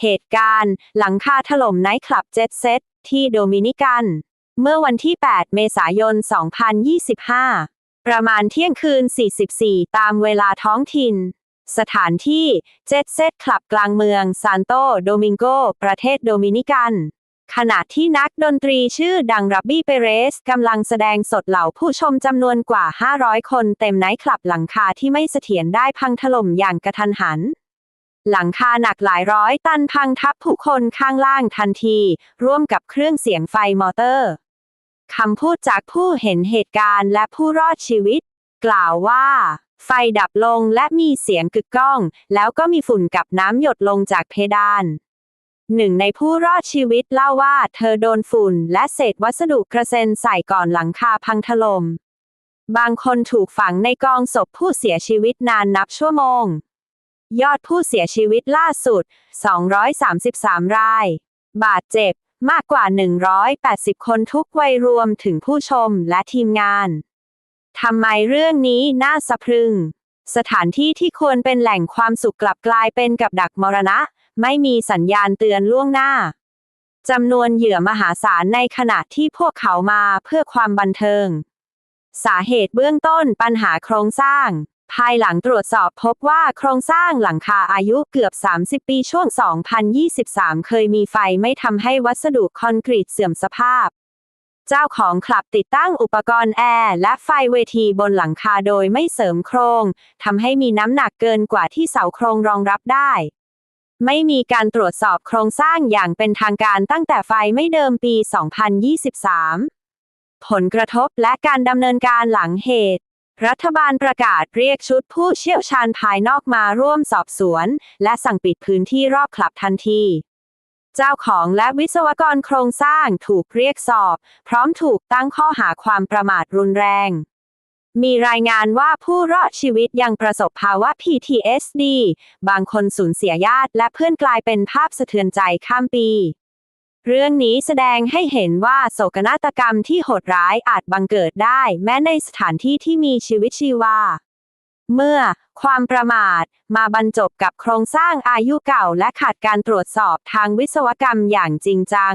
เหตุการณ์ หลังคาถล่มไนท์คลับเจ็ตเซตที่โดมินิกัน เมื่อวันที่ 8 เมษายน 2025 ประมาณเที่ยงคืน 44 ตามเวลาท้องถิ่น สถานที่เจ็ตเซตคลับกลางเมืองซานโตโดมิงโก ประเทศโดมินิกัน ขณะที่นักดนตรีชื่อดังรับบี้เปเรสกำลังแสดงสดเหล่าผู้ชมจำนวนกว่า 500 คนเต็มไนท์คลับหลังคาที่ไม่เสถียรได้พังถล่มอย่างกระทันหัน หลังคาหนักหลายร้อยตันพังทับผู้คนข้างล่างทันที ร่วมกับเครื่องเสียงไฟมอเตอร์คำพูดจากผู้เห็นเหตุการณ์และผู้รอดชีวิต กล่าวว่า ไฟดับลงและมีเสียงกึกก้อง แล้วก็มีฝุ่นกับน้ำหยดลงจากเพดานหนึ่งในผู้รอดชีวิตเล่าว่า เธอโดนฝุ่นและเศษวัสดุกระเซ็นใส่ก่อนหลังคาพังถล่มบางคนถูกฝังในกองศพผู้เสียชีวิตนานนับชั่วโมง ยอดผู้เสียชีวิตล่าสุด 233 ราย บาดเจ็บ มากกว่า 180 คนทุกวัยรวมถึงผู้ชมและทีมงาน ทำไมเรื่องนี้น่าสะพรึง สถานที่ที่ควรเป็นแหล่งความสุขกลับกลายเป็นกับดักมรณะ ไม่มีสัญญาณเตือนล่วงหน้า จำนวนเหยื่อมหาศาลในขณะที่พวกเขามาเพื่อความบันเทิง สาเหตุเบื้องต้นปัญหาโครงสร้าง ภายหลังตรวจสอบพบว่าโครงสร้างหลังคาอายุเกือบ 30 ปีช่วง 2023 เคยมีไฟไม่ทำให้วัสดุคอนกรีตเสื่อมสภาพ เจ้าของคลับติดตั้งอุปกรณ์แอร์และไฟเวทีบนหลังคาโดยไม่เสริมโครงทำให้มีน้ำหนักเกินกว่าที่เสาโครงรองรับได้ไม่มีการตรวจสอบโครงสร้างอย่างเป็นทางการตั้งแต่ไฟไม่เดิมปี 2023 ผลกระทบและการดำเนินการหลังเหตุ รัฐบาลประกาศเรียกชุดผู้เชี่ยวชาญภายนอกมาร่วมสอบสวน และสั่งปิดพื้นที่รอบคลับทันที เจ้าของและวิศวกรโครงสร้างถูกเรียกสอบ พร้อมถูกตั้งข้อหาความประมาทรุนแรง มีรายงานว่าผู้รอดชีวิตยังประสบภาวะ PTSD บางคนสูญเสียญาติและเพื่อนกลายเป็นภาพสะเทือนใจข้ามปี เรื่องนี้แสดงให้เห็นว่าโศกนาฏกรรมที่โหดร้ายอาจบังเกิดได้ แม้ในสถานที่ที่มีชีวิตชีวา เมื่อ ความประมาท มาบรรจบกับโครงสร้างอายุเก่าและขาดการตรวจสอบทางวิศวกรรมอย่างจริงจัง